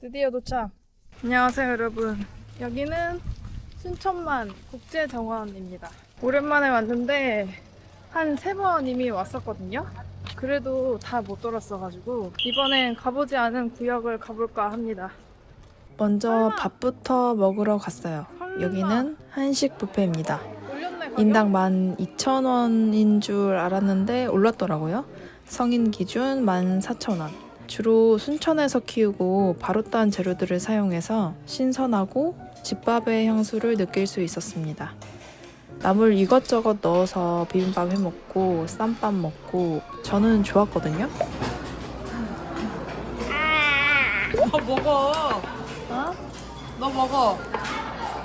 드디어 도착. 안녕하세요, 여러분. 여기는 순천만 국제정원입니다. 오랜만에 왔는데 한 세 번 이미 왔었거든요. 그래도 다 못 돌았어가지고 이번엔 가보지 않은 구역을 가볼까 합니다. 먼저 밥부터 먹으러 갔어요. 여기는 한식 뷔페입니다. 인당 12,000원인 줄 알았는데 올랐더라고요. 성인 기준 14,000원. 주로 순천에서 키우고 바로 딴 재료들을 사용해서 신선하고 집밥의 향수를 느낄 수 있었습니다. 나물 이것저것 넣어서 비빔밥 해 먹고 쌈밥 먹고 저는 좋았거든요. 너 먹어. 어? 너 먹어.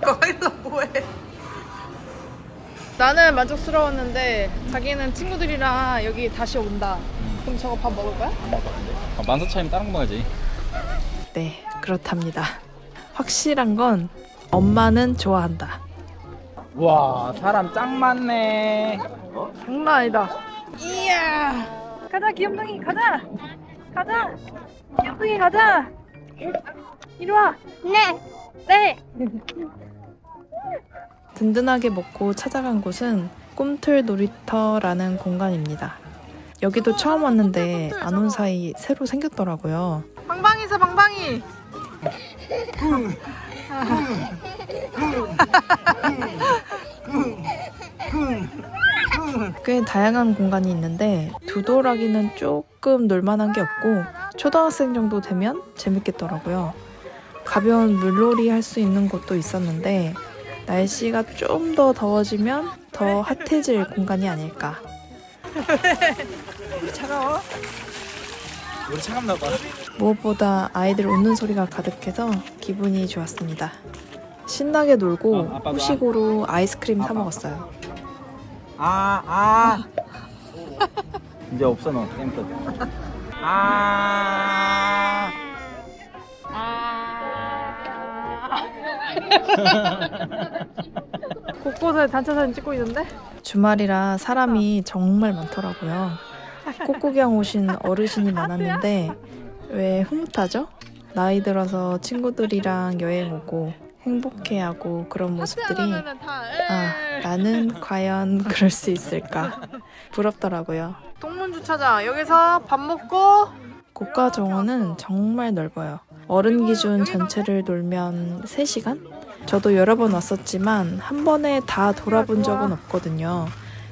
거기서 뭐해? 나는 만족스러웠는데 자기는 친구들이랑 여기 다시 온다. 그럼 저거 밥 먹을 거야? 아, 만사 차이면 다른 거 먹어야지. 네, 그렇답니다. 확실한 건 엄마는 좋아한다. 와 사람 짱 많네. 장난 아니다. 이야. 가자 귀염둥이 가자. 가자. 귀염둥이 가자. 이리 와. 네. 네. 든든하게 먹고 찾아간 곳은 꿈틀 놀이터라는 공간입니다. 여기도 처음 왔는데 안 온 사이 새로 생겼더라고요. 방방이서 방방이. 꽤 다양한 공간이 있는데 두돌아기는 조금 놀만한 게 없고 초등학생 정도 되면 재밌겠더라고요. 가벼운 물놀이 할 수 있는 곳도 있었는데 날씨가 좀 더 더워지면 더 핫해질 공간이 아닐까. 차가워. 우리 차갑나 봐. 무엇보다 아이들 웃는 소리가 가득해서 기분이 좋았습니다. 신나게 놀고 어, 아빠가. 후식으로 아이스크림 사 먹었어요. 아 아. 이제 없어 너 땡볕. 아. 곳곳에 단체 사진 찍고 있는데? 주말이라 사람이 정말 많더라고요. 꽃구경 오신 어르신이 많았는데 왜 흐뭇하죠? 나이 들어서 친구들이랑 여행 오고 행복해하고 그런 모습들이 아 나는 과연 그럴 수 있을까 부럽더라고요. 동문 주차장 여기서 밥 먹고 고가 정원은 정말 넓어요. 어른 기준 전체를 돌면 3시간? 저도 여러 번 왔었지만 한 번에 다 돌아본 적은 없거든요.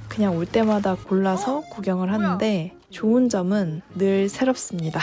그냥 올 때마다 골라서 구경을 하는데 좋은 점은 늘 새롭습니다.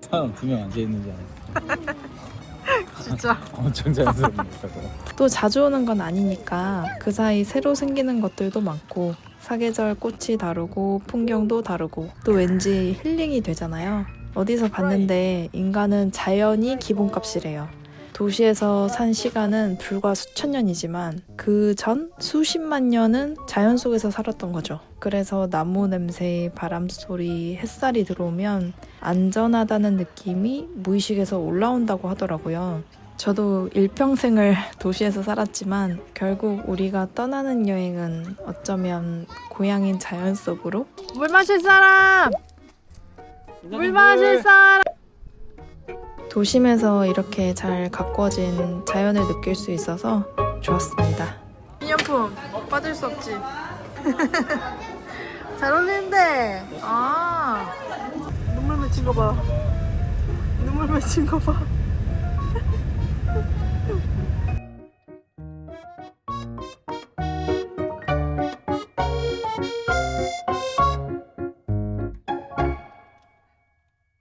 사람 두명 앉아 있는 줄 알아. 진짜 엄청 자연스럽네. 저거. 또 자주 오는 건 아니니까 그 사이 새로 생기는 것들도 많고 사계절 꽃이 다르고 풍경도 다르고 또 왠지 힐링이 되잖아요. 어디서 봤는데 인간은 자연이 기본값이래요. 도시에서 산 시간은 불과 수천 년이지만 그 전 수십만 년은 자연 속에서 살았던 거죠. 그래서 나무 냄새, 바람 소리, 햇살이 들어오면 안전하다는 느낌이 무의식에서 올라온다고 하더라고요. 저도 일평생을 도시에서 살았지만 결국 우리가 떠나는 여행은 어쩌면 고향인 자연 속으로 물 마실 사람 물 마실 사람. 도심에서 이렇게 잘 가꿔진 자연을 느낄 수 있어서 좋았습니다. 기념품 빠질 수 없지. 잘 어울리는데. 아. 눈물 맺힌 거 봐. 눈물 맺힌 거 봐